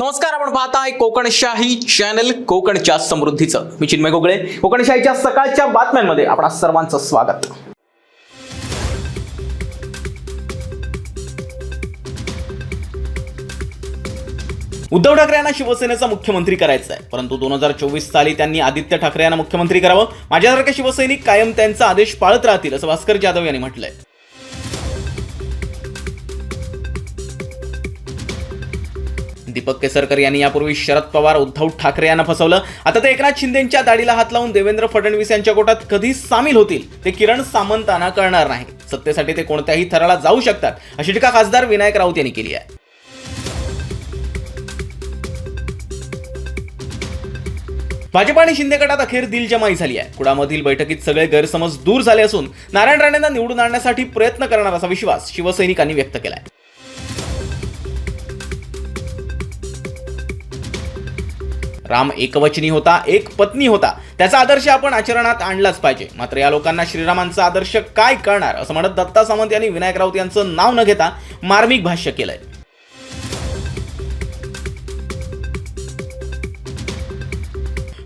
नमस्कार आपण पाहताय कोकणशाही चॅनल कोकणच्या समृद्धीचं. मी चिन्मय गोगळे. कोकणशाहीच्या सकाळच्या बातम्यांमध्ये आपणा सर्वांचं स्वागत. उद्धव ठाकरे यांना शिवसेनेचा मुख्यमंत्री करायचा आहे परंतु दोन हजार चोवीस साली त्यांनी आदित्य ठाकरे यांना मुख्यमंत्री करावं. माझ्यासारखे शिवसैनिक कायम त्यांचा आदेश पाळत राहतील असं भास्कर जाधव यांनी म्हटलंय. दीपक केसरकर यांनी यापूर्वी शरद पवार उद्धव ठाकरे यांना फसवलं. आता ते एकनाथ शिंदेच्या दाढीला हात लावून देवेंद्र फडणवीस यांच्या गोटात कधी सामील होतील ते किरण सामंतांना कळणार नाही. सत्तेसाठी ते कोणत्याही थराला जाऊ शकतात अशी टीका खासदार विनायक राऊत यांनी केली आहे. भाजप आणि शिंदे गटात अखेर दिलजमाई झाली आहे. कुडामधील बैठकीत सगळे गैरसमज दूर झाले असून नारायण राणेंना निवडून आणण्यासाठी प्रयत्न करणार असा विश्वास शिवसैनिकांनी व्यक्त केलाय. राम एकवचनी होता एक पत्नी होता. त्याचा आदर्श आपण आचरणात आणलाच पाहिजे. मात्र या लोकांना श्रीरामांचा आदर्श काय करणार असं म्हणत दत्ता सामंत यांनी विनायक राऊत यांचं नाव न घेता मार्मिक भाष्य केलंय.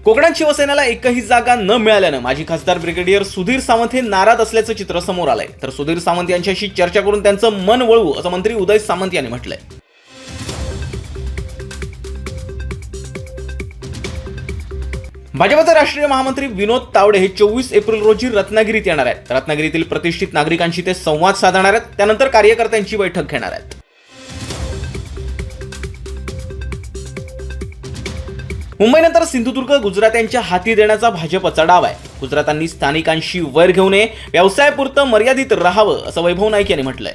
कोकणात शिवसेनेला एकही जागा न मिळाल्यानं माजी खासदार ब्रिगेडियर सुधीर सावंत हे नाराज असल्याचं चित्र समोर आलंय. तर सुधीर सावंत यांच्याशी चर्चा करून त्यांचं मन वळवू असं मंत्री उदय सामंत यांनी म्हटलंय. भाजपचे राष्ट्रीय महामंत्री विनोद तावडे हे चोवीस एप्रिल रोजी रत्नागिरीत येणार आहेत. रत्नागिरीतील प्रतिष्ठित नागरिकांशी ते संवाद साधणार आहेत. त्यानंतर कार्यकर्त्यांची बैठक घेणार आहेत. मुंबईनंतर सिंधुदुर्ग गुजरात्यांच्या हाती देण्याचा भाजपचा डाव आहे. गुजरातांनी स्थानिकांशी वैर घेऊ नये व्यवसायापुरतं मर्यादित राहावं असं वैभव नाईक यांनी म्हटलंय.